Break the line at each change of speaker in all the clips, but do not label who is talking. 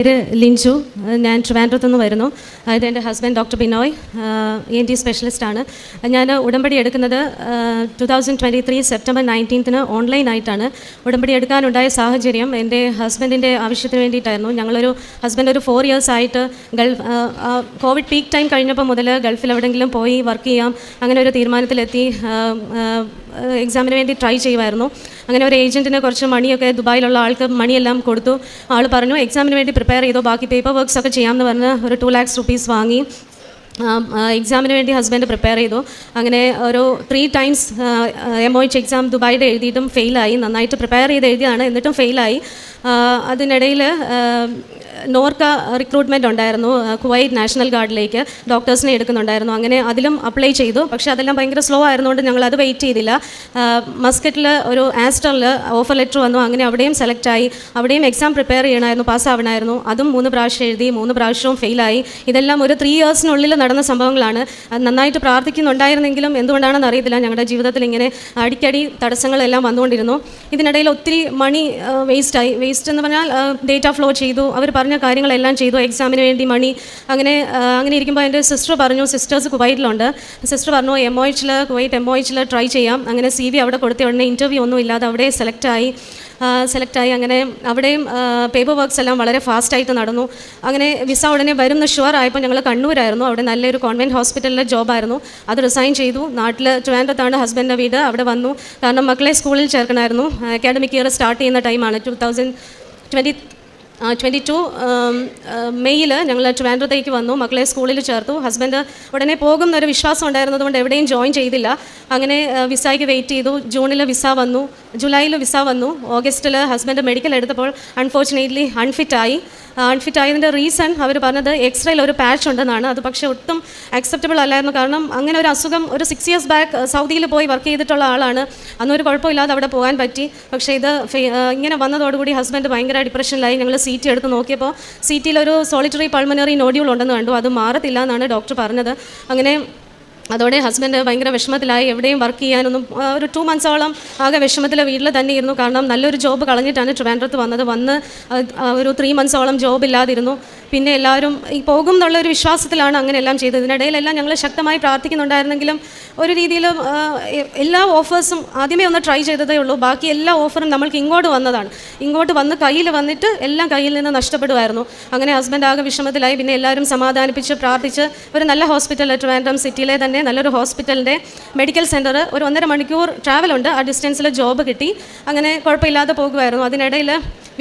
പേര് ലിഞ്ചു. ഞാൻ ട്രിവാൻഡ്രത്തു നിന്ന് വരുന്നു. അതായത് എന്റെ husband doctor Binoy N T സ്പെഷ്യലിസ്റ്റാണ് ഞാൻ ഉടമ്പടി എടുക്കുന്നത് two thousand twenty three September നയന്റീൻത്തിന് ഓൺലൈനായിട്ടാണ് ഉടമ്പടി എടുക്കാനുണ്ടായ സാഹചര്യം എന്റെ ഹസ്ബൻഡിന്റെ ആവശ്യത്തിന് വേണ്ടിയിട്ടായിരുന്നു. ഞങ്ങളൊരു ഹസ്ബൻഡ് ഒരു ഫോർ ഇയേഴ്സ് ആയിട്ട് ഗൾഫ് കോവിഡ് പീക്ക് ടൈം കഴിഞ്ഞപ്പോൾ മുതൽ ഗൾഫിൽ എവിടെയെങ്കിലും പോയി വർക്ക് ചെയ്യാം അങ്ങനെ ഒരു തീരുമാനത്തിലെത്തി എക്സാമിന് വേണ്ടി ട്രൈ ചെയ്യുമായിരുന്നു. അങ്ങനെ ഒരു ഏജന്റിന് കുറച്ച് മണിയൊക്കെ ദുബായിലുള്ള ആൾക്ക് മണിയെല്ലാം കൊടുത്തു. ആൾ പറഞ്ഞു എക്സാമിന് വേണ്ടി പ്രിപ്പയർ ചെയ്തോ ബാക്കി പേപ്പർ വർക്ക്സ് ഒക്കെ ചെയ്യാമെന്ന് പറഞ്ഞ് ഒരു ടു ലാക്സ് റുപ്പീസ് വാങ്ങി. എക്സാമിന് വേണ്ടി ഹസ്ബൻഡ് പ്രിപ്പയർ ചെയ്തു. അങ്ങനെ ഒരു three times M O H exam ദുബായിയുടെ എഴുതിയിട്ടും ഫെയിലായി നന്നായിട്ട് പ്രിപ്പയർ ചെയ്ത് എഴുതിയാണ്. എന്നിട്ടും ഫെയിലായി അതിനിടയിൽ നോർക്ക റിക്രൂട്ട്മെന്റ് ഉണ്ടായിരുന്നു കുവൈറ്റ് നാഷണൽ ഗാർഡിലേക്ക് ഡോക്ടേഴ്സിനെ എടുക്കുന്നുണ്ടായിരുന്നു. അങ്ങനെ അതിലും അപ്ലൈ ചെയ്തു. പക്ഷേ അതെല്ലാം ഭയങ്കര സ്ലോ ആയിരുന്നുകൊണ്ട് ഞങ്ങൾ അത് വെയിറ്റ് ചെയ്തില്ല. മസ്കറ്റിൽ ഒരു ആസ്റ്ററിൽ ഓഫർ ലെറ്റർ വന്നു. അങ്ങനെ അവിടെയും സെലക്ട് ആയി. അവിടെയും എക്സാം പ്രിപ്പയർ ചെയ്യണമായിരുന്നു പാസ്സാവണമായിരുന്നു അതും മൂന്ന് പ്രാവശ്യം എഴുതി മൂന്ന് പ്രാവശ്യവും ഫെയിലായി ഇതെല്ലാം ഒരു ത്രീ ഇയേഴ്സിനുള്ളിൽ നടന്ന സംഭവങ്ങളാണ്. നന്നായിട്ട് പ്രാർത്ഥിക്കുന്നുണ്ടായിരുന്നെങ്കിലും എന്തുകൊണ്ടാണെന്ന് അറിയത്തില്ല. ഞങ്ങളുടെ ജീവിതത്തിൽ ഇങ്ങനെ അടിക്കടി തടസ്സങ്ങളെല്ലാം വന്നുകൊണ്ടിരുന്നു. ഇതിനിടയിൽ ഒത്തിരി മണി വേസ്റ്റായി വേസ്റ്റ് എന്ന് പറഞ്ഞാൽ ഡേറ്റ ഫ്ലോ ചെയ്തു. അവർ പറഞ്ഞ കാര്യങ്ങളെല്ലാം ചെയ്തു. എക്സാമിന് വേണ്ടി മണി അങ്ങനെ അങ്ങനെ ഇരിക്കുമ്പോൾ എന്റെ സിസ്റ്റർ പറഞ്ഞു സിസ്റ്റേഴ്സ് കുവൈറ്റിലുണ്ട്. സിസ്റ്റർ പറഞ്ഞു എം ഒ എച്ചിൽ കുവൈറ്റ് എം ഒ എച്ചിൽ ട്രൈ ചെയ്യാം. അങ്ങനെ സി വി അവിടെ കൊടുത്ത ഉടനെ ഇന്റർവ്യൂ ഒന്നും ഇല്ലാതെ അവിടെ സെലക്റ്റായി സെലക്റ്റായി അങ്ങനെ അവിടെയും പേപ്പർ വർക്ക്സ് എല്ലാം വളരെ ഫാസ്റ്റായിട്ട് നടന്നു. അങ്ങനെ വിസ ഉടനെ വരുന്ന ഷുവർ ആയപ്പോൾ ഞങ്ങൾ കണ്ണൂരായിരുന്നു. അവിടെ നല്ലൊരു കോൺവെന്റ് ഹോസ്പിറ്റലിലെ ജോബായിരുന്നു അത് റിസൈൻ ചെയ്തു. നാട്ടിൽ ട്രിവാൻഡ്രത്താണ് ഹസ്ബൻഡിന്റെ വീട്. അവിടെ വന്നു. കാരണം മക്കളെ സ്കൂളിൽ ചേർക്കണമായിരുന്നു അക്കാഡമിക് ഇയർ സ്റ്റാർട്ട് ചെയ്യുന്ന ടൈമാണ് two thousand twenty twenty two മെയ്യിൽ ഞങ്ങൾ ട്രിവാൻഡ്രത്തേക്ക് വന്നു. മക്കളെ സ്കൂളിൽ ചേർത്തു. ഹസ്ബൻഡ് ഉടനെ പോകും എന്നൊരു വിശ്വാസം ഉണ്ടായിരുന്നതുകൊണ്ട് എവിടെയും ജോയിൻ ചെയ്തില്ല. അങ്ങനെ വിസായ്ക്ക് വെയിറ്റ് ചെയ്തു. ജൂണിൽ വിസ വന്നു. ജൂലൈയിൽ വിസ വന്നു. ഓഗസ്റ്റിൽ ഹസ്ബൻഡ് മെഡിക്കൽ എടുത്തപ്പോൾ അൺഫോർച്ചുനേറ്റ്ലി അൺഫിറ്റായി അൺഫിറ്റ് ആയതിന്റെ റീസൺ അവർ പറഞ്ഞത് എക്സ്റേയിൽ ഒരു പാച്ച് ഉണ്ടെന്നാണ്. അത് പക്ഷേ ഒട്ടും അക്സെപ്റ്റബിൾ അല്ലായിരുന്നു. കാരണം അങ്ങനെ ഒരു അസുഖം ഒരു സിക്സ് ഇയേഴ്സ് ബാക്ക് സൗദിയിൽ പോയി വർക്ക് ചെയ്തിട്ടുള്ള ആളാണ്. അന്നൊരു കുഴപ്പമില്ലാതെ അവിടെ പോകാൻ പറ്റി. പക്ഷേ ഇത് ഇങ്ങനെ വന്നതോടുകൂടി ഹസ്ബൻഡ് ഭയങ്കര ഡിപ്രഷനിലായി ഞങ്ങൾ സി ടി എടുത്ത് നോക്കിയപ്പോൾ സി ടിയിലൊരു സോളിറ്ററി പൾമനറി നോഡ്യൂൾ ഉണ്ടെന്ന് കണ്ടു. അത് മാറത്തില്ല എന്നാണ് ഡോക്ടർ പറഞ്ഞത്. അങ്ങനെ അതോടെ ഹസ്ബൻഡ് ഭയങ്കര വിഷമത്തിലായി. എവിടെയും വർക്ക് ചെയ്യാനൊന്നും ഒരു ടു മന്ത്സോളം ആകെ വിഷമത്തിൽ വീട്ടിൽ തന്നെ ഇരുന്നു. കാരണം നല്ലൊരു ജോബ് കളഞ്ഞിട്ടാണ് ട്രിവാൻഡ്രത്ത് വന്നത്. വന്ന് ഒരു ത്രീ മന്ത്സോളം ജോബ് ഇല്ലാതിരുന്നു. പിന്നെ എല്ലാവരും ഈ പോകും എന്നുള്ള ഒരു വിശ്വാസത്തിലാണ് അങ്ങനെ എല്ലാം ചെയ്തത്. ഇതിനിടയിലെല്ലാം ഞങ്ങൾ ശക്തമായി പ്രാർത്ഥിക്കുന്നുണ്ടായിരുന്നെങ്കിലും ഒരു രീതിയിലും എല്ലാ ഓഫേഴ്സും ആദ്യമേ ഒന്ന് ട്രൈ ചെയ്തതേ ഉള്ളൂ. ബാക്കി എല്ലാ ഓഫറും നമ്മൾക്ക് ഇങ്ങോട്ട് വന്നതാണ്. ഇങ്ങോട്ട് വന്ന് കയ്യിൽ വന്നിട്ട് എല്ലാം കയ്യിൽ നിന്ന് നഷ്ടപ്പെടുമായിരുന്നു. അങ്ങനെ ഹസ്ബൻഡ് ആകെ വിഷമത്തിലായി. പിന്നെ എല്ലാവരും സമാധാനിപ്പിച്ച് പ്രാർത്ഥിച്ച് ഒരു നല്ല ഹോസ്പിറ്റൽ ട്രിവാൻഡ്രം സിറ്റിയിലെ തന്നെ നല്ലൊരു ഹോസ്പിറ്റലിന്റെ മെഡിക്കൽ സെന്റർ ഒരു ഒന്നര മണിക്കൂർ ട്രാവലുണ്ട് ആ ഡിസ്റ്റൻസിൽ ജോബ് കിട്ടി. അങ്ങനെ കുഴപ്പമില്ലാതെ പോകുമായിരുന്നു. അതിനിടയിൽ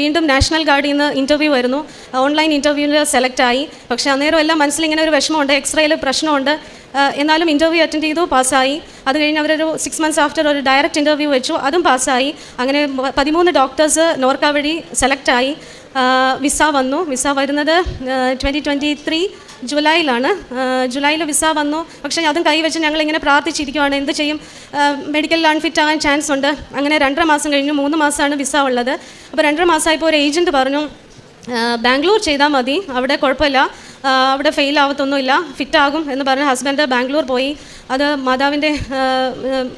വീണ്ടും നാഷണൽ ഗാർഡിൽ നിന്ന് ഇന്റർവ്യൂ വരുന്നു. ഓൺലൈൻ ഇന്റർവ്യൂവിൽ സെലക്ട് ആയി. പക്ഷേ അന്നേരം എല്ലാം മനസ്സിൽ ഇങ്ങനെ ഒരു വിഷമമുണ്ട് എക്സ്റേയിൽ പ്രശ്നമുണ്ട്. എന്നാലും ഇന്റർവ്യൂ അറ്റൻഡ് ചെയ്തു പാസ്സായി. അത് കഴിഞ്ഞ് അവരൊരു സിക്സ് മന്ത്സ് ആഫ്റ്റർ ഒരു ഡയറക്റ്റ് ഇന്റർവ്യൂ വെച്ചു അതും പാസ്സായി. അങ്ങനെ പതിമൂന്ന് ഡോക്ടേഴ്സ് നോർക്ക വഴി സെലക്ട് ആയി. വിസ വന്നു. വിസ വരുന്നത് ട്വന്റി ട്വന്റി ത്രീ ജൂലൈയിലാണ്. ജൂലൈയിൽ വിസ വന്നു. പക്ഷേ അതും കൈവച്ച് ഞങ്ങളിങ്ങനെ പ്രാർത്ഥിച്ചിരിക്കുവാണ്. എന്ത് ചെയ്യും? മെഡിക്കൽ അൺഫിറ്റ് ആകാൻ ചാൻസ് ഉണ്ട്. അങ്ങനെ രണ്ടര മാസം കഴിഞ്ഞു മൂന്ന് മാസമാണ് വിസ ഉള്ളത്. അപ്പോൾ രണ്ടര മാസമായപ്പോൾ ഒരു ഏജന്റ് പറഞ്ഞു ബാംഗ്ലൂർ ചെയ്താൽ മതി. അവിടെ കുഴപ്പമില്ല. അവിടെ ഫെയിൽ ആവത്തൊന്നുമില്ല. ഫിറ്റാകും എന്ന് പറഞ്ഞ് ഹസ്ബൻഡ് ബാംഗ്ലൂർ പോയി. അത് മാതാവിന്റെ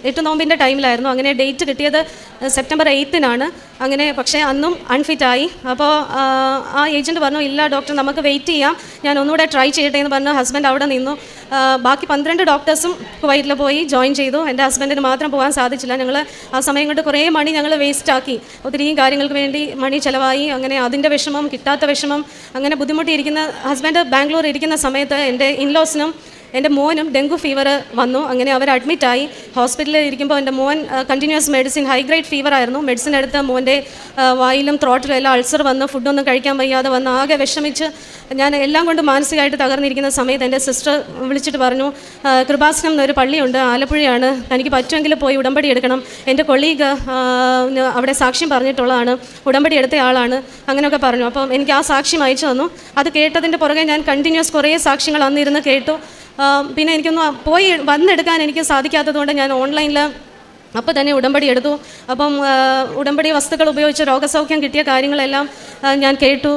എട്ട് നോമ്പിന്റെ ടൈമിലായിരുന്നു അങ്ങനെ ഡേറ്റ് കിട്ടിയത് സെപ്റ്റംബർ എയ്ത്തിനാണ് അങ്ങനെ പക്ഷേ അന്നും അൺഫിറ്റായി അപ്പോൾ ആ, ഏജന്റ് പറഞ്ഞു ഇല്ല ഡോക്ടർ നമുക്ക് വെയിറ്റ് ചെയ്യാം. ഞാൻ ഒന്നുകൂടെ ട്രൈ ചെയ്യട്ടെ എന്ന് പറഞ്ഞ് ഹസ്ബൻഡ് അവിടെ നിന്നു. ബാക്കി പന്ത്രണ്ട് ഡോക്ടേഴ്സും കുവൈറ്റിൽ പോയി ജോയിൻ ചെയ്തു. എന്റെ ഹസ്ബൻഡിന് മാത്രം പോകാൻ സാധിച്ചില്ല. ഞങ്ങൾ ആ സമയം കൊണ്ട് കുറേ മണി ഞങ്ങൾ വേസ്റ്റാക്കി ഒത്തിരിയും കാര്യങ്ങൾക്ക് വേണ്ടി മണി ചിലവായി. അങ്ങനെ അതിന്റെ വിഷമം കിട്ടാത്ത വിഷമം അങ്ങനെ ബുദ്ധിമുട്ടിയിരിക്കുന്ന ഹസ്ബൻഡ് ബാംഗ്ലൂർ ഇരിക്കുന്ന സമയത്ത് എന്റെ ഇൻലോസിനും എന്റെ മോനും ഡെങ്കു ഫീവർ വന്നു. അങ്ങനെ അവർ അഡ്മിറ്റായി ഹോസ്പിറ്റലിൽ ഇരിക്കുമ്പോൾ എന്റെ മോൻ continuous medicine high grade fever ആയിരുന്നു. മെഡിസിൻ എടുത്ത് മോന്റെ വായിലും ത്രോട്ടിലും എല്ലാം അൾസർ വന്ന്. ഫുഡൊന്നും കഴിക്കാൻ വയ്യാതെ വന്ന്. ആകെ വിഷമിച്ച് ഞാൻ എല്ലാം കൊണ്ട് മാനസികമായിട്ട് തകർന്നിരിക്കുന്ന സമയത്ത് എന്റെ സിസ്റ്റർ വിളിച്ചിട്ട് പറഞ്ഞു കൃപാസനം എന്നൊരു പള്ളിയുണ്ട്. ആലപ്പുഴയാണ്. തനിക്ക് പറ്റുമെങ്കിൽ പോയി ഉടമ്പടി എടുക്കണം. എന്റെ കൊളീഗ് അവിടെ സാക്ഷ്യം പറഞ്ഞിട്ടുള്ളതാണ്. ഉടമ്പടി എടുത്ത ആളാണ്. അങ്ങനെയൊക്കെ പറഞ്ഞു. അപ്പം എനിക്ക് ആ സാക്ഷ്യം അയച്ചു തന്നു. അത് കേട്ടതിന്റെ പുറകെ ഞാൻ കണ്ടിന്യൂസ് കുറേ സാക്ഷ്യങ്ങൾ അന്നിരുന്ന് കേട്ടു. പിന്നെ എനിക്കൊന്ന് പോയി വന്നെടുക്കാൻ എനിക്ക് സാധിക്കാത്തതുകൊണ്ട് ഞാൻ ഓൺലൈനിൽ അപ്പോൾ തന്നെ ഉടമ്പടി എടുത്തു. അപ്പം ഉടമ്പടി വസ്തുക്കൾ ഉപയോഗിച്ച് രോഗസൗഖ്യം കിട്ടിയ കാര്യങ്ങളെല്ലാം ഞാൻ കേട്ടു.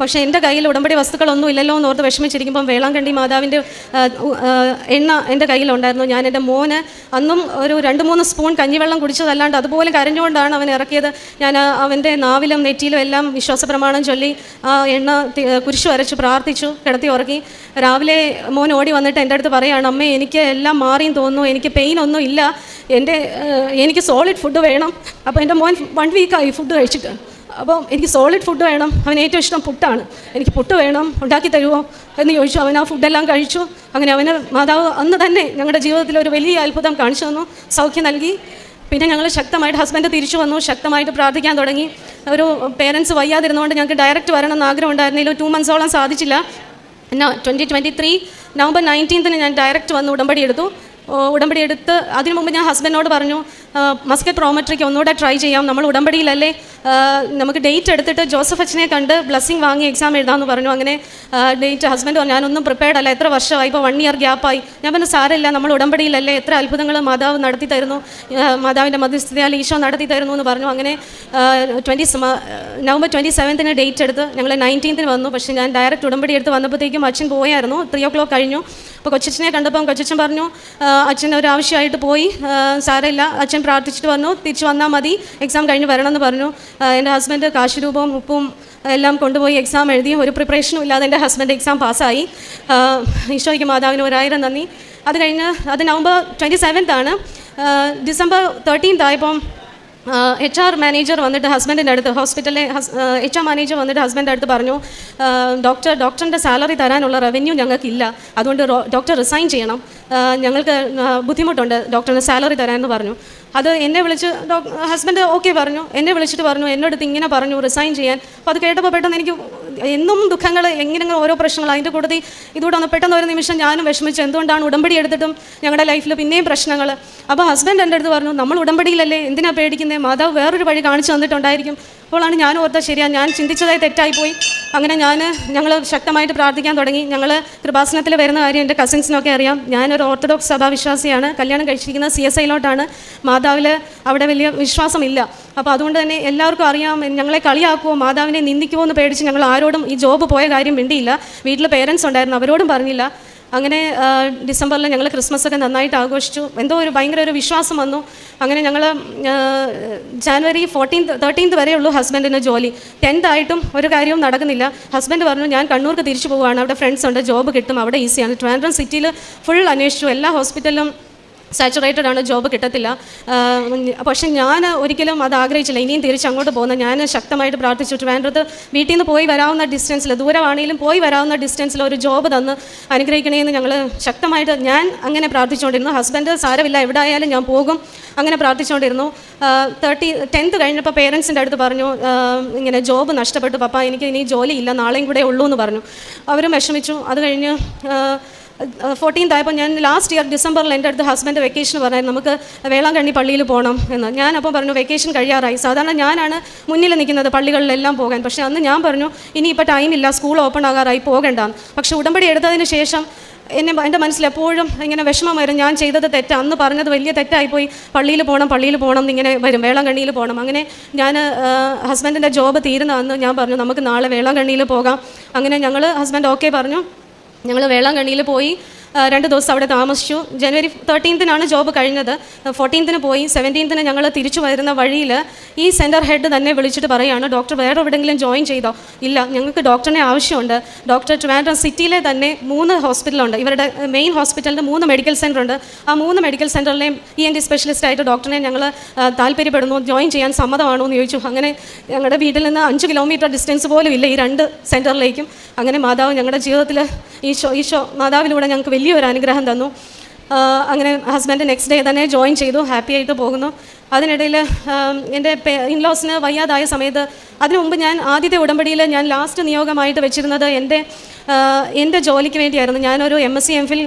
പക്ഷേ എന്റെ കയ്യിൽ ഉടമ്പടി വസ്തുക്കളൊന്നും ഇല്ലല്ലോ എന്ന് ഓർത്ത് വിഷമിച്ചിരിക്കുമ്പം വേളാങ്കണ്ണി മാതാവിന്റെ എണ്ണ എന്റെ കയ്യിലുണ്ടായിരുന്നു. ഞാൻ എന്റെ മോന് അന്നും ഒരു രണ്ട് മൂന്ന് സ്പൂൺ കഞ്ഞിവെള്ളം കുടിച്ചതല്ലാണ്ട് അതുപോലെ കരഞ്ഞുകൊണ്ടാണ് അവൻ ഇറക്കിയത്. ഞാൻ അവന്റെ നാവിലും നെറ്റിയിലും എല്ലാം വിശ്വാസ പ്രമാണം ചൊല്ലി ആ എണ്ണ കുരിശു വരച്ച് പ്രാർത്ഥിച്ചു കിടത്തി ഉറക്കി. രാവിലെ മോൻ ഓടി വന്നിട്ട് എന്റെ അടുത്ത് പറയുകയാണ് അമ്മേ എനിക്ക് എല്ലാം മാറിയും തോന്നുന്നു. എനിക്ക് പെയിൻ ഒന്നും ഇല്ല. എന്റെ എനിക്ക് സോളിഡ് ഫുഡ് വേണം. അപ്പോൾ എന്റെ മോൻ വൺ വീക്കായി ഫുഡ് കഴിച്ചിട്ട്. അപ്പോൾ എനിക്ക് സോളിഡ് ഫുഡ് വേണം. അവൻ ഏറ്റവും ഇഷ്ടം പുട്ടാണ്. എനിക്ക് പുട്ട് വേണം. ഉണ്ടാക്കി തരുമോ എന്ന് ചോദിച്ചു. അവൻ ആ ഫുഡെല്ലാം കഴിച്ചു. അങ്ങനെ അവന് മാതാവ് അന്ന് തന്നെ ഞങ്ങളുടെ ജീവിതത്തിൽ ഒരു വലിയ അത്ഭുതം കാണിച്ചു തന്നു. സൗഖ്യം നൽകി. പിന്നെ ഞങ്ങൾ ശക്തമായിട്ട് ഹസ്ബൻഡ് തിരിച്ചു വന്നു. ശക്തമായിട്ട് പ്രാർത്ഥിക്കാൻ തുടങ്ങി. ഒരു പേരൻസ് വയ്യാതിരുന്നുകൊണ്ട് ഞങ്ങൾക്ക് ഡയറക്റ്റ് വരണം എന്ന് ആഗ്രഹം ഉണ്ടായിരുന്നെങ്കിലും ടു മന്ത്സോളം സാധിച്ചില്ല. ട്വന്റി ട്വന്റി ത്രീ നവംബർ നയന്റീൻത്തിന് ഞാൻ ഡയറക്റ്റ് വന്ന് ഉടമ്പടി എടുത്തു. ഉടമ്പടി എടുത്ത് അതിനു മുമ്പ് ഞാൻ ഹസ്ബൻഡിനോട് പറഞ്ഞു മസ്കറ്റ് പ്രോമെട്രിക്ക് ഒന്നുകൂടെ ട്രൈ ചെയ്യാം. നമ്മൾ ഉടമ്പടിയിലല്ലേ നമുക്ക് ഡേറ്റ് എടുത്തിട്ട് ജോസഫ് അച്ഛനെ കണ്ട് ബ്ലസ്സിങ് വാങ്ങി എക്സാം എഴുതാമെന്ന് പറഞ്ഞു. അങ്ങനെ ഡേറ്റ് ഹസ്ബൻഡ് ഞാനൊന്നും പ്രിപ്പയർഡ് അല്ല എത്ര വർഷമായി ഇപ്പോൾ വൺ ഇയർ ഗ്യാപ്പായി ഞാൻ പറഞ്ഞു സാരമില്ല നമ്മൾ ഉടമ്പടിയിലല്ലേ എത്ര അത്ഭുതങ്ങൾ മാതാവ് നടത്തി തരുന്നു മാതാവിന്റെ മധ്യസ്ഥതയാൽ ഈശോ നടത്തി തരുന്നു എന്ന് പറഞ്ഞു. അങ്ങനെ ട്വന്റി നവംബർ ട്വന്റി സെവൻത്തിന് ഡേറ്റ് എടുത്ത് ഞങ്ങൾ നയന്റീൻത്തിന് വന്നു. പക്ഷേ ഞാൻ ഡയറക്റ്റ് ഉടമ്പടി എടുത്ത് വന്നപ്പോഴത്തേക്കും അച്ഛൻ പോയായിരുന്നു. ത്രീ ഓ ക്ലോക്ക് കഴിഞ്ഞു. അപ്പോൾ കൊച്ചച്ഛനെ കണ്ടപ്പം കൊച്ചച്ഛൻ പറഞ്ഞു അച്ഛൻ ഒരു ആവശ്യമായിട്ട് പോയി. സാരമില്ല അച്ഛൻ പ്രാർത്ഥിച്ചിട്ട് വന്നു തിരിച്ച് വന്നാൽ മതി. എക്സാം കഴിഞ്ഞ് വരണമെന്ന് പറഞ്ഞു. എന്റെ ഹസ്ബൻഡ് കാശ് രൂപവും ഉപ്പും എല്ലാം കൊണ്ടുപോയി എക്സാം എഴുതി ഒരു പ്രിപ്പറേഷനും ഇല്ലാതെ എന്റെ ഹസ്ബൻഡ് എക്സാം പാസ്സായി. ഈശോയ്ക്ക് മാതാവിന് ഒരായിരം നന്ദി. അത് കഴിഞ്ഞ് അത് നവംബർ ട്വന്റി സെവൻത്താണ് ഡിസംബർ തേർട്ടീൻത്ത് ആയപ്പം എച്ച് ആർ മാനേജർ വന്നിട്ട് ഹസ്ബൻഡിന്റെ അടുത്ത് ഹോസ്പിറ്റലിലെ എച്ച് ആർ മാനേജർ വന്നിട്ട് ഹസ്ബൻഡിന്റെ അടുത്ത് പറഞ്ഞു ഡോക്ടർ ഡോക്ടറിന്റെ സാലറി തരാനുള്ള റവന്യൂ ഞങ്ങൾക്കില്ല. അതുകൊണ്ട് ഡോക്ടർ റിസൈൻ ചെയ്യണം. ഞങ്ങൾക്ക് ബുദ്ധിമുട്ടുണ്ട് ഡോക്ടറിന് സാലറി തരാമെന്ന് പറഞ്ഞു. അത് എന്നെ വിളിച്ച് ഹസ്ബൻഡ് ഓക്കെ പറഞ്ഞു. എന്നെ വിളിച്ചിട്ട് പറഞ്ഞു എന്നോട് ഇങ്ങനെ പറഞ്ഞു റിസൈൻ ചെയ്യാൻ. അപ്പോൾ അത് കേട്ടപ്പോൾ പെട്ടെന്ന് എനിക്ക് എന്നും ദുഃഖങ്ങൾ എങ്ങനെ ഓരോ പ്രശ്നങ്ങൾ അതിന്റെ കൂട്ടത്തിൽ ഇതുകൂടെ ഒന്ന് പെട്ടെന്ന് ഒരു നിമിഷം ഞാനും വിഷമിച്ചു. എന്തുകൊണ്ടാണ് ഉടമ്പടി എടുത്തിട്ടും ഞങ്ങളുടെ ലൈഫിൽ പിന്നെയും പ്രശ്നങ്ങൾ അപ്പോൾ ഹസ്ബൻഡ് എന്റെ അടുത്ത് പറഞ്ഞു നമ്മൾ ഉടമ്പടിയിലല്ലേ? എന്തിനാ പേടിക്കുന്നത് മാതാവ് വേറൊരു വഴി കാണിച്ചു തന്നിട്ടുണ്ടായിരിക്കും. അപ്പോഴാണ് ഞാൻ ഓർത്ത ശരിയാ ഞാൻ ചിന്തിച്ചതായി തെറ്റായിപ്പോയി. അങ്ങനെ ഞാൻ ഞങ്ങൾ ശക്തമായിട്ട് പ്രാർത്ഥിക്കാൻ തുടങ്ങി. ഞങ്ങൾ കൃപാസനത്തിൽ വരുന്ന കാര്യം എന്റെ കസിൻസിനൊക്കെ അറിയാം. ഞാനൊരു ഓർത്തഡോക്സ് സഭാവിശ്വാസിയാണ്. കല്യാണം കഴിച്ചിരിക്കുന്ന സി എസ് ഐയിലോട്ടാണ്. മാതാവിൽ അവിടെ വലിയ വിശ്വാസമില്ല. അപ്പോൾ അതുകൊണ്ട് തന്നെ എല്ലാവർക്കും അറിയാം ഞങ്ങളെ കളിയാക്കുമോ മാതാവിനെ നിന്ദിക്കുമോ എന്ന് പേടിച്ച് ഞങ്ങൾ ആരോടും ഈ ജോബ് പോയ കാര്യം മിണ്ടിയില്ല. വീട്ടിൽ പേരൻസ് ഉണ്ടായിരുന്നു അവരോടും പറഞ്ഞില്ല. അങ്ങനെ ഡിസംബറിൽ ഞങ്ങൾ ക്രിസ്മസ് ഒക്കെ നന്നായിട്ട് ആഘോഷിച്ചു. എന്തോ ഒരു ഭയങ്കര ഒരു വിശ്വാസം വന്നു. അങ്ങനെ ഞങ്ങൾ ജാനുവരി ഫോർട്ടീൻത്ത് തേർട്ടീൻത്ത് വരെ ഉള്ളൂ ഹസ്ബൻഡിന് ജോലി. ടെൻത്ത് ആയിട്ടും ഒരു കാര്യവും നടക്കുന്നില്ല. ഹസ്ബൻഡ് പറഞ്ഞു ഞാൻ കണ്ണൂർക്ക് തിരിച്ചു പോവുകയാണ്. അവിടെ ഫ്രണ്ട്സ് ഉണ്ട്. ജോബ് കിട്ടും. അവിടെ ഈസിയാണ് ട്രിവാൻഡ്രം സിറ്റിയിൽ ഫുൾ അന്വേഷിച്ചു. എല്ലാ ഹോസ്പിറ്റലിലും സാച്ചുറേറ്റഡ് ആണ് ജോബ് കിട്ടത്തില്ല. പക്ഷെ ഞാൻ ഒരിക്കലും അത് ആഗ്രഹിച്ചില്ല. ഇനിയും തിരിച്ച് അങ്ങോട്ട് പോകുന്ന ഞാൻ ശക്തമായിട്ട് പ്രാർത്ഥിച്ചു ട്രിവാൻഡ്രത്ത് വീട്ടിൽ നിന്ന് പോയി വരാവുന്ന ഡിസ്റ്റൻസിൽ ദൂരമാണെങ്കിലും പോയി വരാവുന്ന ഡിസ്റ്റൻസിൽ ഒരു ജോബ് തന്ന് അനുഗ്രഹിക്കണമെന്ന് ഞങ്ങൾ ശക്തമായിട്ട് ഞാൻ അങ്ങനെ പ്രാർത്ഥിച്ചുകൊണ്ടിരുന്നു. ഹസ്ബൻഡ് സാരമില്ല എവിടെ ആയാലും ഞാൻ പോകും. അങ്ങനെ പ്രാർത്ഥിച്ചുകൊണ്ടിരുന്നു. തേർട്ടി ടെൻത്ത് കഴിഞ്ഞപ്പോൾ പേരൻസിന്റെ അടുത്ത് പറഞ്ഞു ഇങ്ങനെ ജോബ് നഷ്ടപ്പെട്ടു പപ്പ എനിക്ക് ഇനി ജോലിയില്ല നാളെയും കൂടെ ഉള്ളൂ എന്ന് പറഞ്ഞു. അവരും വിഷമിച്ചു. അത് കഴിഞ്ഞ് ഫോർട്ടീൻത്ത് ആയപ്പോൾ ഞാൻ ലാസ്റ്റ് ഇയർ ഡിസംബറിൽ എന്റെ അടുത്ത് ഹസ്ബൻഡ് വെക്കേഷൻ പറഞ്ഞായിരുന്നു. നമുക്ക് വേളാങ്കണ്ണി പള്ളിയിൽ പോകണം എന്ന്. ഞാൻ അപ്പോൾ പറഞ്ഞു വെക്കേഷൻ കഴിയാറായി. സാധാരണ ഞാനാണ് മുന്നിൽ നിൽക്കുന്നത് പള്ളികളിലെല്ലാം പോകാൻ. പക്ഷേ അന്ന് ഞാൻ പറഞ്ഞു ഇനിയിപ്പോൾ ടൈമില്ല സ്കൂൾ ഓപ്പൺ ആകാറായി പോകണ്ടെന്ന് പക്ഷേ ഉടമ്പടി എടുത്തതിന് ശേഷം എന്നെ എന്റെ മനസ്സിൽ എപ്പോഴും ഇങ്ങനെ വിഷമം വരും ഞാൻ ചെയ്തത് തെറ്റ്. അന്ന് പറഞ്ഞത് വലിയ തെറ്റായിപ്പോയി. പള്ളിയിൽ പോകണം പള്ളിയിൽ പോകണം എന്നിങ്ങനെ വരും. വേളാങ്കണ്ണിയിൽ പോകണം അങ്ങനെ ഞാൻ ഹസ്ബൻഡിന്റെ ജോബ് തീരുന്ന അന്ന് ഞാൻ പറഞ്ഞു നമുക്ക് നാളെ വേളാങ്കണ്ണിയിൽ പോകാം. അങ്ങനെ ഞങ്ങൾ ഹസ്ബൻഡ് ഓക്കെ പറഞ്ഞു. ഞങ്ങൾ വേളാങ്കണ്ണിയിൽ പോയി രണ്ട് ദിവസം അവിടെ താമസിച്ചു. ജനുവരി തേർട്ടീൻത്തിനാണ് ജോബ് കഴിഞ്ഞത്. ഫോർട്ടീൻത്തിന് പോയി സെവന്റീൻത്തിന് ഞങ്ങൾ തിരിച്ചു വരുന്ന വഴിയിൽ ഈ സെന്റർ ഹെഡ് തന്നെ വിളിച്ചിട്ട് പറയുകയാണ് ഡോക്ടർ വേറെ എവിടെയെങ്കിലും ജോയിൻ ചെയ്തോ? ഇല്ല ഞങ്ങൾക്ക് ഡോക്ടറിനെ ആവശ്യമുണ്ട്. ഡോക്ടർ ട്രിവാൻഡ്രം സിറ്റിയിലെ തന്നെ മൂന്ന് ഹോസ്പിറ്റലുണ്ട്. ഇവരുടെ മെയിൻ ഹോസ്പിറ്റലിന്റെ മൂന്ന് മെഡിക്കൽ സെന്റർ ഉണ്ട് ആ മൂന്ന് മെഡിക്കൽ സെന്ററിലെയും ഇ എൻ ടി സ്പെഷ്യലിസ്റ്റ് ആയിട്ട് ഡോക്ടറിനെ ഞങ്ങൾ താല്പര്യപ്പെടുന്നു. ജോയിൻ ചെയ്യാൻ സമ്മതമാണോ എന്ന് ചോദിച്ചു. അങ്ങനെ ഞങ്ങളുടെ വീട്ടിൽ നിന്ന് അഞ്ച് കിലോമീറ്റർ ഡിസ്റ്റൻസ് പോലും ഇല്ല ഈ രണ്ട് സെന്ററിലേക്കും അങ്ങനെ മാതാവ് ഞങ്ങളുടെ ജീവിതത്തിൽ ഈശോ ഈശോ മാതാവിലൂടെ ഞങ്ങൾക്ക് വലിയൊരു അനുഗ്രഹം തന്നു. അങ്ങനെ ഹസ്ബൻഡ് നെക്സ്റ്റ് ഡേ തന്നെ ജോയിൻ ചെയ്തു. ഹാപ്പി ആയിട്ട് പോകുന്നു. അതിനിടയിൽ എന്റെ ഇൻലോസിന് വയ്യാതായ സമയത്ത് അതിനു മുമ്പ് ഞാൻ ആദ്യത്തെ ഉടമ്പടിയിൽ ഞാൻ ലാസ്റ്റ് നിയോഗമായിട്ട് വെച്ചിരുന്നത് എന്റെ എന്റെ ജോലിക്ക് വേണ്ടിയായിരുന്നു. ഞാനൊരു M S C M phil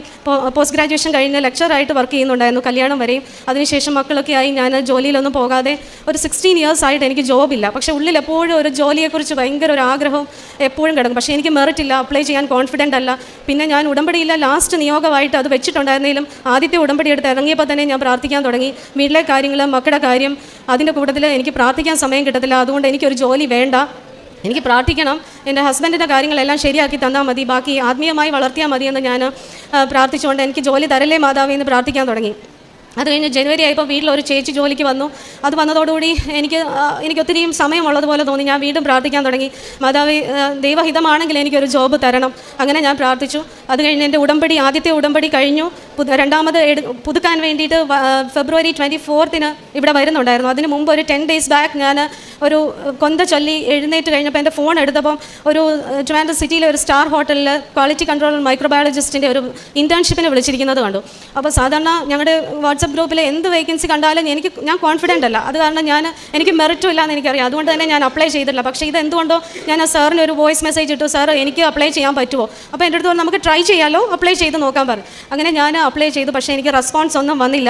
post graduation കഴിഞ്ഞ് ലെക്ചറായിട്ട് വർക്ക് ചെയ്യുന്നുണ്ടായിരുന്നു കല്യാണം വരെയും. അതിനുശേഷം മക്കളൊക്കെ ആയി ഞാൻ ജോലിയിലൊന്നും പോകാതെ ഒരു സിക്സ്റ്റീൻ ഇയേഴ്സ് ആയിട്ട് എനിക്ക് ജോബില്ല പക്ഷേ ഉള്ളിൽ എപ്പോഴും ഒരു ജോലിയെക്കുറിച്ച് ഭയങ്കര ഒരു ആഗ്രഹം എപ്പോഴും കിടക്കും. പക്ഷേ എനിക്ക് മെറിറ്റ് ഇല്ല അപ്ലൈ ചെയ്യാൻ കോൺഫിഡന്റ് അല്ല. പിന്നെ ഞാൻ ഉടമ്പടിയില്ല ലാസ്റ്റ് നിയോഗമായിട്ട് അത് വെച്ചിട്ടുണ്ടായിരുന്നെങ്കിലും ആദ്യത്തെ ഉടമ്പടി എടുത്ത് ഇറങ്ങിയപ്പോൾ തന്നെ ഞാൻ പ്രാർത്ഥിക്കാൻ തുടങ്ങി. വീട്ടിലെ കാര്യങ്ങൾ മക്കളുടെ കാര്യം അതിന്റെ കൂട്ടത്തിൽ എനിക്ക് പ്രാർത്ഥിക്കാൻ സമയം കിട്ടത്തില്ല. അതുകൊണ്ട് എനിക്കൊരു ജോലി വേണ്ട. എനിക്ക് പ്രാർത്ഥിക്കണം. എന്റെ ഹസ്ബൻഡിന്റെ കാര്യങ്ങളെല്ലാം ശരിയാക്കി തന്നാൽ മതി. ബാക്കി ആത്മീയമായി വളർത്തിയാൽ മതിയെന്ന് ഞാൻ പ്രാർത്ഥിച്ചുകൊണ്ട് എനിക്ക് ജോലി തരല്ലേ മാതാവേ എന്ന് പ്രാർത്ഥിക്കാൻ തുടങ്ങി. അത് കഴിഞ്ഞ് ജനുവരി ആയപ്പോൾ വീട്ടിൽ ഒരു ചേച്ചി ജോലിക്ക് വന്നു. അത് വന്നതോടുകൂടി എനിക്ക് എനിക്ക് ഒത്തിരിയും സമയമുള്ളതുപോലെ തോന്നി. ഞാൻ വീണ്ടും പ്രാർത്ഥിക്കാൻ തുടങ്ങി. മാതാവ് ദൈവഹിതമാണെങ്കിൽ എനിക്കൊരു ജോബ് തരണം. അങ്ങനെ ഞാൻ പ്രാർത്ഥിച്ചു. അത് കഴിഞ്ഞ് എന്റെ ഉടമ്പടി ആദ്യത്തെ ഉടമ്പടി കഴിഞ്ഞു. രണ്ടാമത് പുതുക്കാൻ വേണ്ടിയിട്ട് ഫെബ്രുവരി ട്വന്റി ഫോർത്തിന് ഇവിടെ വരുന്നുണ്ടായിരുന്നു. അതിന് മുമ്പ് ഒരു ടെൻ ഡേയ്സ് ബാക്ക് ഞാൻ ഒരു കൊന്ത ചൊല്ലി എഴുന്നേറ്റ് കഴിഞ്ഞപ്പോൾ എന്റെ ഫോൺ എടുത്തപ്പം ഒരു ട്രിവാൻഡ്രം സിറ്റിയിലെ ഒരു സ്റ്റാർ ഹോട്ടലിൽ ക്വാളിറ്റി കൺട്രോൾ മൈക്രോബയോളജിസ്റ്റിന്റെ ഒരു ഇന്റേൺഷിപ്പിന് വിളിച്ചിരിക്കുന്നത് കണ്ടു. അപ്പോൾ സാധാരണ ഞങ്ങളുടെ വാട്സപ്പ് ഗ്രൂപ്പിൽ എന്ത് വേക്കൻസി കണ്ടാലും എനിക്ക് ഞാൻ കോൺഫിഡന്റ് അല്ല. അത് കാരണം ഞാൻ എനിക്ക് മെറിറ്റും ഇല്ല എന്ന് എനിക്കറിയാം. അതുകൊണ്ട് തന്നെ ഞാൻ അപ്ലൈ ചെയ്തിട്ടില്ല. പക്ഷേ ഇത് എന്തുകൊണ്ടോ ഞാൻ ആ സാറിന് ഒരു വോയിസ് മെസ്സേജ് ഇട്ടു. സാർ എനിക്ക് അപ്ലൈ ചെയ്യാൻ പറ്റുമോ? അപ്പോൾ എന്റെ അടുത്ത് നമുക്ക് ട്രൈ ചെയ്യാമല്ലോ അപ്ലൈ ചെയ്ത് നോക്കാൻ പറഞ്ഞു അങ്ങനെ ഞാൻ അപ്ലൈ ചെയ്തു. പക്ഷേ എനിക്ക് റെസ്പോൺസ് ഒന്നും വന്നില്ല.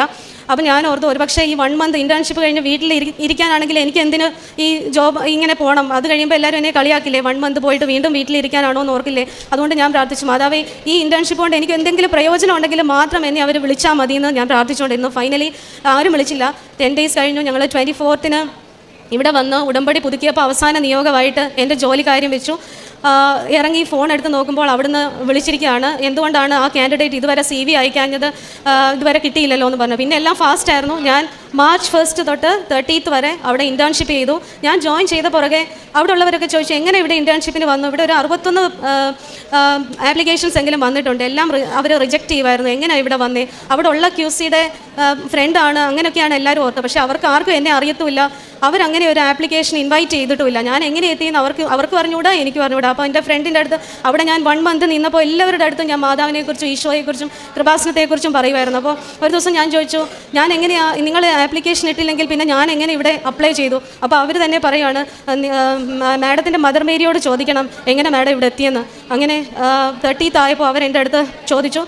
അപ്പോൾ ഞാൻ ഓർത്തു ഒരു പക്ഷേ ഈ വൺ മന്ത് ഇന്റേൺഷിപ്പ് കഴിഞ്ഞ് വീട്ടിൽ ഇരിക്കാനാണെങ്കിൽ എനിക്ക് എന്തിന് ഈ ജോബ് ഇങ്ങനെ പോകണം അത് കഴിയുമ്പോൾ എല്ലാവരും എന്നെ കളിയാക്കില്ലേ? വൺ മന്ത് പോയിട്ട് വീണ്ടും വീട്ടിലിരിക്കാനാണോ എന്ന് ഓർക്കില്ലേ? അതുകൊണ്ട് ഞാൻ പ്രാർത്ഥിച്ചു. മാതാവേ ഈ ഇന്റേൺഷിപ്പ് കൊണ്ട് എനിക്ക് എന്തെങ്കിലും പ്രയോജനം ഉണ്ടെങ്കിൽ മാത്രം എന്നെ അവർ വിളിച്ചാൽ മതി എന്ന് ഞാൻ പ്രാർത്ഥിച്ചുകൊണ്ടിരുന്നു. ഫൈനലി ആരും വിളിച്ചില്ല. ടെൻ ഡേയ്സ് കഴിഞ്ഞു. ഞങ്ങൾ ട്വന്റി ഫോർത്തിന് ഇവിടെ വന്ന് ഉടമ്പടി പുതുക്കിയപ്പോൾ അവസാന നിയോഗമായിട്ട് എന്റെ ജോലി കാര്യം വെച്ചു. ഇറങ്ങി ഫോൺ എടുത്ത് നോക്കുമ്പോൾ അവിടുന്ന് വിളിച്ചിരിക്കുകയാണ്. എന്തുകൊണ്ടാണ് ആ കാൻഡിഡേറ്റ് ഇതുവരെ സി വി അയക്കാഞ്ഞത്? ഇതുവരെ കിട്ടിയില്ലല്ലോ എന്ന് പറഞ്ഞു. പിന്നെ എല്ലാം ഫാസ്റ്റായിരുന്നു ഞാൻ മാർച്ച് ഫസ്റ്റ് തൊട്ട് തേർട്ടീത്ത് വരെ അവിടെ ഇന്റേൺഷിപ്പ് ചെയ്തു. ഞാൻ ജോയിൻ ചെയ്ത പുറകെ അവിടെ ഉള്ളവരൊക്കെ ചോദിച്ചു എങ്ങനെ ഇവിടെ ഇന്റേൺഷിപ്പിന് വന്നു? ഇവിടെ ഒരു അറുപത്തൊന്ന് ആപ്ലിക്കേഷൻസ് എങ്കിലും വന്നിട്ടുണ്ട്. എല്ലാം അവർ റിജക്റ്റ് ചെയ്യുമായിരുന്നു എങ്ങനെ ഇവിടെ വന്നേ? അവിടെ ഉള്ള ക്യു സിയുടെ ഫ്രണ്ടാണ് അങ്ങനെയൊക്കെയാണ് എല്ലാവരും ഓർത്തത്. പക്ഷേ അവർക്ക് ആർക്കും എന്നെ അറിയത്തുമില്ല. അവരങ്ങനെ ഒരു ആപ്ലിക്കേഷൻ ഇൻവൈറ്റ് ചെയ്തിട്ടുമില്ല. ഞാൻ എങ്ങനെ എത്തിയെന്ന് അവർക്ക് അവർക്ക് പറഞ്ഞുകൂടാ എനിക്ക് പറഞ്ഞുകൂടാ അപ്പോൾ എന്റെ ഫ്രണ്ടിന്റെ അടുത്ത് അവിടെ ഞാൻ വൺ മന്ത് നിന്നപ്പോൾ എല്ലാവരുടെ അടുത്തും ഞാൻ മാതാവിനെക്കുറിച്ചും ഈശോയെക്കുറിച്ചും കൃപാസനത്തെക്കുറിച്ചും പറയുമായിരുന്നു അപ്പോൾ ഒരു ദിവസം ഞാൻ ചോദിച്ചു ഞാൻ എങ്ങനെയാണ് നിങ്ങൾ ആപ്ലിക്കേഷൻ ഇട്ടില്ലെങ്കിൽ പിന്നെ ഞാൻ എങ്ങനെ ഇവിടെ അപ്ലൈ ചെയ്തു? അപ്പോൾ അവർ തന്നെ പറയുകയാണ് മാഡത്തിന്റെ മദർ മേരിയോട് ചോദിക്കണം എങ്ങനെ മാഡം ഇവിടെ എത്തിയെന്ന്? അങ്ങനെ തേർട്ടീത്ത് ആയപ്പോൾ അവർ എന്റെ അടുത്ത് ചോദിച്ചു.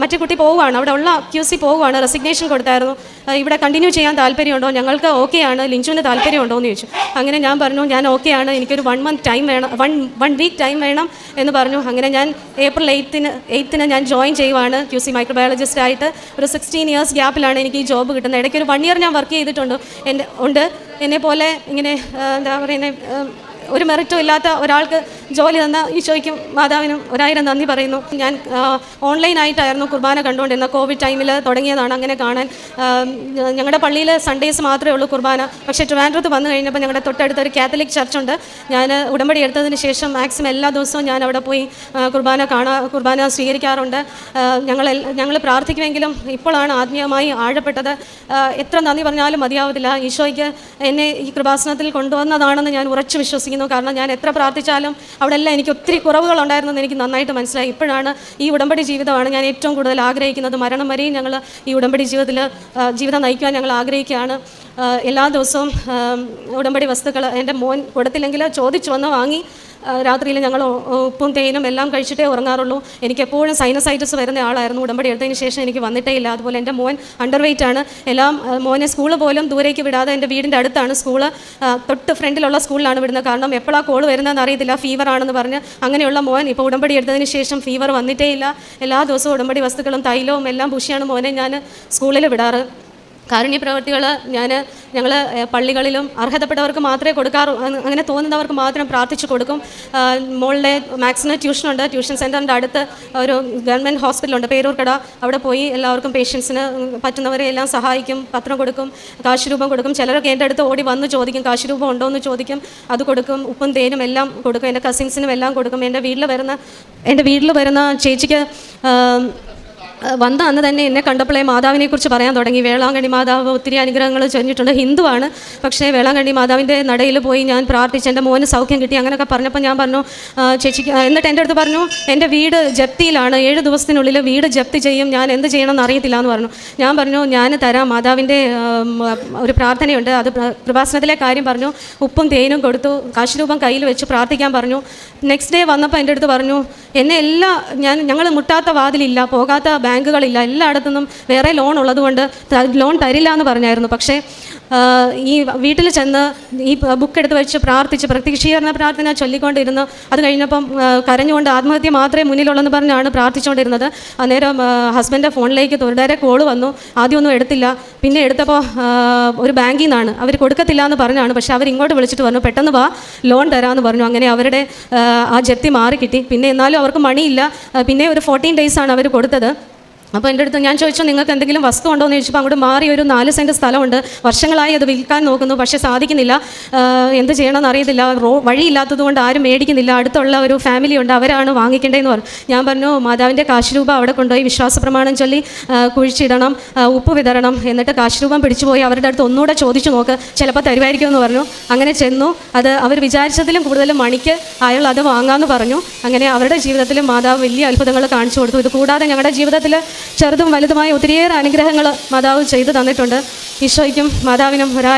മറ്റേ കുട്ടി പോവുകയാണ്. അവിടെ ഉള്ള ക്യു സി പോവുകയാണ്. റെസിഗ്നേഷൻ കൊടുത്തായിരുന്നു. ഇവിടെ കണ്ടിന്യൂ ചെയ്യാൻ താല്പര്യമുണ്ടോ? ഞങ്ങൾക്ക് ഓക്കെ ആണ്. ലിഞ്ചുവിന് താല്പര്യമുണ്ടോ എന്ന് ചോദിച്ചു. അങ്ങനെ ഞാൻ പറഞ്ഞു ഞാൻ ഓക്കെ ആണ്. എനിക്കൊരു വൺ മന്ത് ടൈം വേണം. വൺ വൺ വീക്ക് ടൈം വേണം. എന്ന് പറഞ്ഞു. അങ്ങനെ ഞാൻ ഏപ്രിൽ എയ്ത്തിന് എയ്ത്തിന് ഞാൻ ജോയിൻ ചെയ്യുവാണ് ക്യു സി മൈക്രോബയോളജിസ്റ്റ് ആയിട്ട്. ഒരു സിക്സ്റ്റീൻ ഇയേഴ്സ് ഗ്യാപ്പിലാണ് എനിക്ക് ഈ ജോബ് കിട്ടുന്നത്. ഇടയ്ക്ക് ഒരു വൺ ഇയർ ഞാൻ വർക്ക് ചെയ്തിട്ടുണ്ട്. എന്റെ ഉണ്ട്. എന്നെ പോലെ ഇങ്ങനെ എന്താ പറയുന്നത് ഒരു മെറിറ്റും ഇല്ലാത്ത ഒരാൾക്ക് ജോലി തന്ന ഈശോയ്ക്കും മാതാവിനും ഒരായിരം നന്ദി പറയുന്നു. ഞാൻ ഓൺലൈനായിട്ടായിരുന്നു കുർബാന കണ്ടുകൊണ്ടിരുന്ന കോവിഡ് ടൈമിൽ തുടങ്ങിയതാണ് അങ്ങനെ കാണാൻ. ഞങ്ങളുടെ പള്ളിയിൽ സൺഡേസ് മാത്രമേ ഉള്ളൂ കുർബാന. പക്ഷേ ട്രിവാൻഡ്രത്ത് വന്നു കഴിഞ്ഞപ്പോൾ ഞങ്ങളുടെ തൊട്ടടുത്ത് ഒരു കാത്തലിക് ചർച്ചുണ്ട് ഞാൻ ഉടമ്പടി എടുത്തതിന് ശേഷം മാക്സിമം എല്ലാ ദിവസവും ഞാൻ അവിടെ പോയി കുർബാന കാണാ കുർബാന സ്വീകരിക്കാറുണ്ട്. ഞങ്ങൾ ഞങ്ങൾ പ്രാർത്ഥിക്കുമെങ്കിലും ഇപ്പോഴാണ് ആത്മീയമായി ആഴപ്പെട്ടത്. എത്ര നന്ദി പറഞ്ഞാലും മതിയാവത്തില്ല. ഈശോയ്ക്ക് എന്നെ ഈ കൃപാസനത്തിൽ കൊണ്ടുവന്നതാണെന്ന് ഞാൻ ഉറച്ചു വിശ്വസിക്കുന്നു. കാരണം ഞാൻ എത്ര പ്രാർത്ഥിച്ചാലും അവിടെ എല്ലാം എനിക്ക് ഒത്തിരി കുറവുകളുണ്ടായിരുന്നെന്ന് എനിക്ക് നന്നായിട്ട് മനസ്സിലായി. ഇപ്പോഴാണ് ഈ ഉടമ്പടി ജീവിതമാണ് ഞാൻ ഏറ്റവും കൂടുതൽ ആഗ്രഹിക്കുന്നത്. മരണം വരെയും ഞങ്ങൾ ഈ ഉടമ്പടി ജീവിതത്തിൽ ജീവിതം നയിക്കുവാൻ ഞങ്ങൾ ആഗ്രഹിക്കുകയാണ്. എല്ലാ ദിവസവും ഉടമ്പടി വസ്തുക്കൾ എന്റെ മോൻ കൊടുത്തില്ലെങ്കിൽ ചോദിച്ചു വന്ന് വാങ്ങി രാത്രിയിൽ ഞങ്ങൾ ഉപ്പും തേനും എല്ലാം കഴിച്ചിട്ടേ ഉറങ്ങാറുള്ളൂ. എനിക്ക് എപ്പോഴും സൈനസൈറ്റിസ് വരുന്ന ആളായിരുന്നു. ഉടമ്പടി എടുത്തതിന് ശേഷം എനിക്ക് വന്നിട്ടേ ഇല്ല. അതുപോലെ എന്റെ മോൻ അണ്ടർ വെയിറ്റ് ആണ്. എല്ലാം മോനെ സ്കൂൾ പോലും ദൂരേക്ക് വിടാതെ എന്റെ വീടിന്റെ അടുത്താണ് സ്കൂൾ തൊട്ട് ഫ്രണ്ടിലുള്ള സ്കൂളിലാണ് വിടുന്നത്. കാരണം എപ്പോഴാണ് കോൾ വരുന്നതെന്ന് അറിയത്തില്ല. ഫീവർ ആണെന്ന് പറഞ്ഞ് അങ്ങനെയുള്ള മോൻ ഇപ്പോൾ ഉടമ്പടി എടുത്തതിന് ശേഷം ഫീവർ വന്നിട്ടേ ഇല്ല. എല്ലാ ദിവസവും ഉടമ്പടി വസ്തുക്കളും തൈലവും എല്ലാം പുഷിയാണ് മോനെ ഞാൻ സ്കൂളിൽ വിടാറ്. കാരുണ്യ പ്രവർത്തികൾ ഞാൻ ഞങ്ങൾ പള്ളികളിലും അർഹതപ്പെട്ടവർക്ക് മാത്രമേ കൊടുക്കാറു അങ്ങനെ തോന്നുന്നവർക്ക് മാത്രം പ്രാർത്ഥിച്ചു കൊടുക്കും. മോളുടെ മാക്സിന് ട്യൂഷനുണ്ട്. ട്യൂഷൻ സെന്ററിന്റെ അടുത്ത് ഒരു ഗവൺമെന്റ് ഹോസ്പിറ്റലുണ്ട് പേരൂർക്കട. അവിടെ പോയി എല്ലാവർക്കും പേഷ്യൻസിന് പറ്റുന്നവരെ എല്ലാം സഹായിക്കും പത്രം കൊടുക്കും കാശ് രൂപം കൊടുക്കും. ചിലരൊക്കെ എന്റെ അടുത്ത് ഓടി വന്ന് ചോദിക്കും കാശ് രൂപം ഉണ്ടോ? എന്ന് ചോദിക്കും. അത് കൊടുക്കും ഉപ്പും തേനും എല്ലാം കൊടുക്കും എന്റെ കസിൻസിനും എല്ലാം കൊടുക്കും. എന്റെ വീട്ടിൽ വരുന്ന എന്റെ വീട്ടിൽ വരുന്ന ചേച്ചിക്ക് വന്ന അന്ന് തന്നെ എന്നെ കണ്ടപ്പോഴേ മാതാവിനെ കുറിച്ച് പറയാൻ തുടങ്ങി. വേളാങ്കണ്ണി മാതാവ് ഒത്തിരി അനുഗ്രഹങ്ങൾ ചൊല്ലിട്ടുണ്ട് ഹിന്ദുവാണ്. പക്ഷേ വേളാങ്കണ്ണി മാതാവിന്റെ നടയിൽ പോയി ഞാൻ പ്രാർത്ഥിച്ച് എന്റെ മോന് സൗഖ്യം കിട്ടി. അങ്ങനെയൊക്കെ പറഞ്ഞപ്പോൾ ഞാൻ പറഞ്ഞു ചേച്ചി ചേച്ചിക്ക് എന്നിട്ട് എന്റെ അടുത്ത് പറഞ്ഞു എന്റെ വീട് ജപ്തിയിലാണ്. ഏഴ് ദിവസത്തിനുള്ളിൽ വീട് ജപ്തി ചെയ്യും. ഞാൻ എന്ത് ചെയ്യണമെന്ന് അറിയത്തില്ല എന്ന് പറഞ്ഞു. ഞാൻ പറഞ്ഞു ഞാൻ തരാം. മാതാവിന്റെ ഒരു പ്രാർത്ഥനയുണ്ട്. അത് പ്രഭാഷണത്തിലെ കാര്യം പറഞ്ഞു. ഉപ്പും തേനും കൊടുത്തു. കാശുരൂപം കയ്യിൽ വെച്ച് പ്രാർത്ഥിക്കാൻ പറഞ്ഞു. നെക്സ്റ്റ് ഡേ വന്നപ്പോൾ എന്റെ അടുത്ത് പറഞ്ഞു എന്നെ എല്ലാ ഞാൻ ഞങ്ങൾ മുട്ടാത്ത വാതിലില്ല. പോകാത്ത ബാങ്കുകളില്ല. എല്ലായിടത്തുനിന്നും വേറെ ലോൺ ഉള്ളതുകൊണ്ട് ലോൺ തരില്ല എന്ന് പറഞ്ഞായിരുന്നു. പക്ഷേ ഈ വീട്ടിൽ ചെന്ന് ഈ ബുക്ക് എടുത്ത് വെച്ച് പ്രാർത്ഥിച്ച് പ്രത്യക്ഷീകരണ പ്രാർത്ഥന ചൊല്ലിക്കൊണ്ടിരുന്നു. അത് കഴിഞ്ഞപ്പം കരഞ്ഞുകൊണ്ട് ആത്മഹത്യ മാത്രമേ മുന്നിലുള്ളെന്ന് പറഞ്ഞാണ് പ്രാർത്ഥിച്ചുകൊണ്ടിരുന്നത്. അന്നേരം ഹസ്ബൻഡ് ഫോണിലേക്ക് തൊഴിലാരെ കോൾ വന്നു. ആദ്യമൊന്നും എടുത്തില്ല. പിന്നെ എടുത്തപ്പോൾ ഒരു ബാങ്കിൽ നിന്നാണ്. അവർ കൊടുക്കത്തില്ല എന്ന് പറഞ്ഞാണ്. പക്ഷേ അവർ ഇങ്ങോട്ട് വിളിച്ചിട്ട് പറഞ്ഞു പെട്ടെന്ന് വാ ലോൺ തരാമെന്ന് പറഞ്ഞു. അങ്ങനെ അവരുടെ ആ ജപ്തി മാറി കിട്ടി പിന്നെ എന്നാലും അവർക്ക് മണിയില്ല. പിന്നെ ഒരു ഫോർട്ടീൻ ഡേയ്സാണ് അവർ കൊടുത്തത്. അപ്പോൾ എന്റെ അടുത്ത് ഞാൻ ചോദിച്ചു നിങ്ങൾക്ക് എന്തെങ്കിലും വസ്തു ഉണ്ടോ? എന്ന് ചോദിച്ചപ്പോൾ അങ്ങോട്ട് മാറി ഒരു നാല് സെന്റ് സ്ഥലമുണ്ട്. വർഷങ്ങളായി അത് വിൽക്കാൻ നോക്കുന്നു പക്ഷേ സാധിക്കുന്നില്ല. എന്ത് ചെയ്യണമെന്ന് അറിയത്തില്ല. റോ വഴിയില്ലാത്തത് കൊണ്ട് ആരും മേടിക്കുന്നില്ല. അടുത്തുള്ള ഒരു ഫാമിലി ഉണ്ട് അവരാണ് വാങ്ങിക്കേണ്ടതെന്ന് പറഞ്ഞു ഞാൻ പറഞ്ഞു മാതാവിന്റെ കാശ് രൂപ അവിടെ കൊണ്ടുപോയി വിശ്വാസ പ്രമാണം ചൊല്ലി കുഴിച്ചിടണം ഉപ്പ് വിതരണം എന്നിട്ട് കാശ് രൂപം പിടിച്ചു പോയി അവരുടെ അടുത്ത് ഒന്നുകൂടെ ചോദിച്ചു നോക്ക് ചിലപ്പോൾ തരുമായിരിക്കും എന്ന് പറഞ്ഞു. അങ്ങനെ ചെന്നു. അത് അവർ വിചാരിച്ചതിലും കൂടുതൽ മണിക്ക് അയാൾ അത് വാങ്ങാമെന്ന് പറഞ്ഞു. അങ്ങനെ അവരുടെ ജീവിതത്തിൽ മാതാവ് വലിയ അത്ഭുതങ്ങൾ കാണിച്ചു കൊടുത്തു. ഇത് കൂടാതെ ഞങ്ങളുടെ ജീവിതത്തിൽ ചെറുതും വലുതുമായ ഒത്തിരിയേറെ അനുഗ്രഹങ്ങൾ മാതാവ് ചെയ്തു തന്നിട്ടുണ്ട്. ഈശോയ്ക്കും മാതാവിനും ഒരാ